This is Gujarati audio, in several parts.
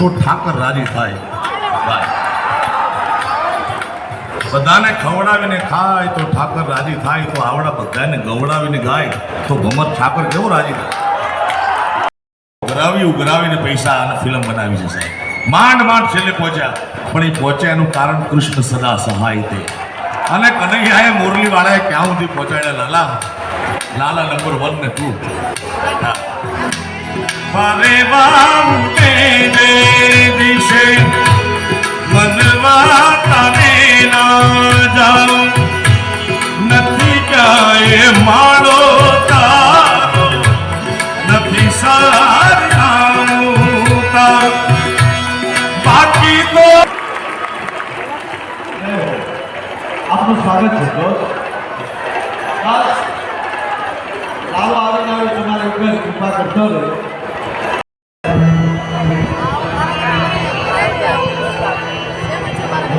તો ઠાકર રાજી થાય. બધાને ખવડાવીને ખાય તો ઠાકર રાજી થાય, તો આવડા બધાને ગવડાવીને ગાય, તો ભમત ઠાકર કેવો રાજી થાય? ઉઘરાવી, ઉઘરાવીને પૈસા અને ફિલ્મ બનાવી છે સાહેબ. માંડ માંડ છેલ્લે પહોંચ્યા. પણ એ પહોંચ્યા એનું કારણ કૃષ્ણ સદા સહાય તે. અને કનૈયાએ મુરલીવાળાએ ક્યાં સુધી પહોંચાડ્યા? લાલા લાલા નંબર વન ને ટુ આપનું સ્વાગત છે તો. બસ લાવો આવીને આવે તમારે કૃપા કરતો રહે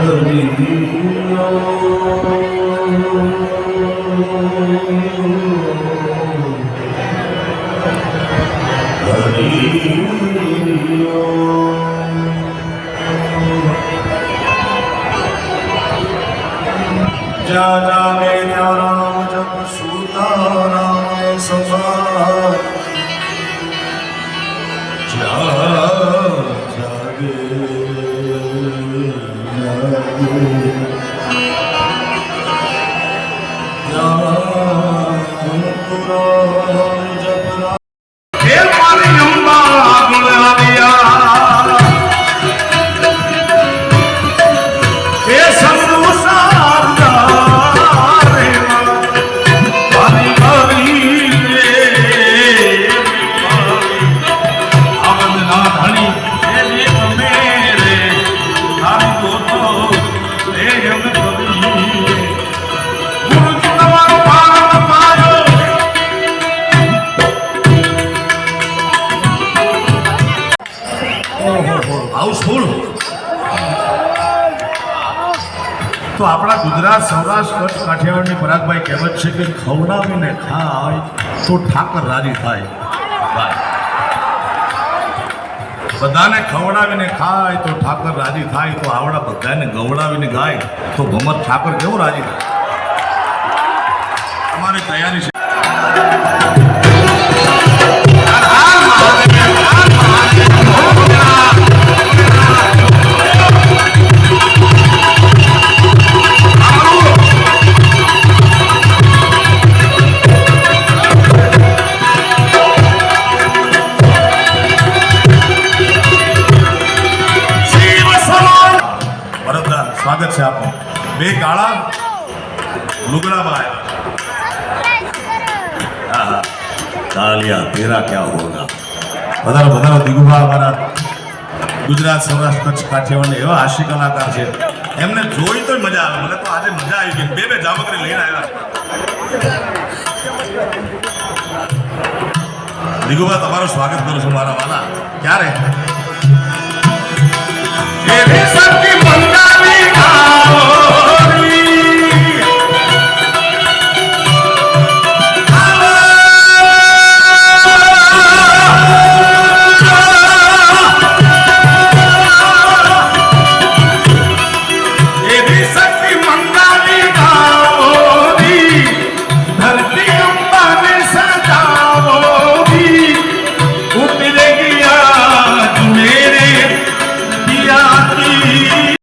जा जाने राम जब सूता राम Oh, તો આપણા ગુજરાત સૌરાષ્ટ્ર, કચ્છ, કાઠિયાવાડની પરાગભાઈ કહેવત છે કે ખવડાવીને ખાય તો ઠાકર રાજી થાય. બધાને ખવડાવીને ખાય તો ઠાકર રાજી થાય, તો આવડા બધાને ગવડાવીને ગાય તો ભમત ઠાકર કેવો રાજી થાય? અમારી તૈયારી છે. સ્વાગત છે આપનું. બે કાળા લુગડામાં આવ્યા તાલિયા તેરા ક્યાં હોગા વધારે વધારે દિગુભા અમારા ગુજરાત સૌરાષ્ટ્ર કચ્છ કાઠિયાવાડ એવા હાસ્ય કલાકાર છે. એમને જોઈ તો મજા આવે. મને તો આજે મજા આવી ગઈ. બે બે જામકરી લઈને આવ્યા દિગુભા તમારું સ્વાગત કરું છું મારા વાલા. ક્યારે?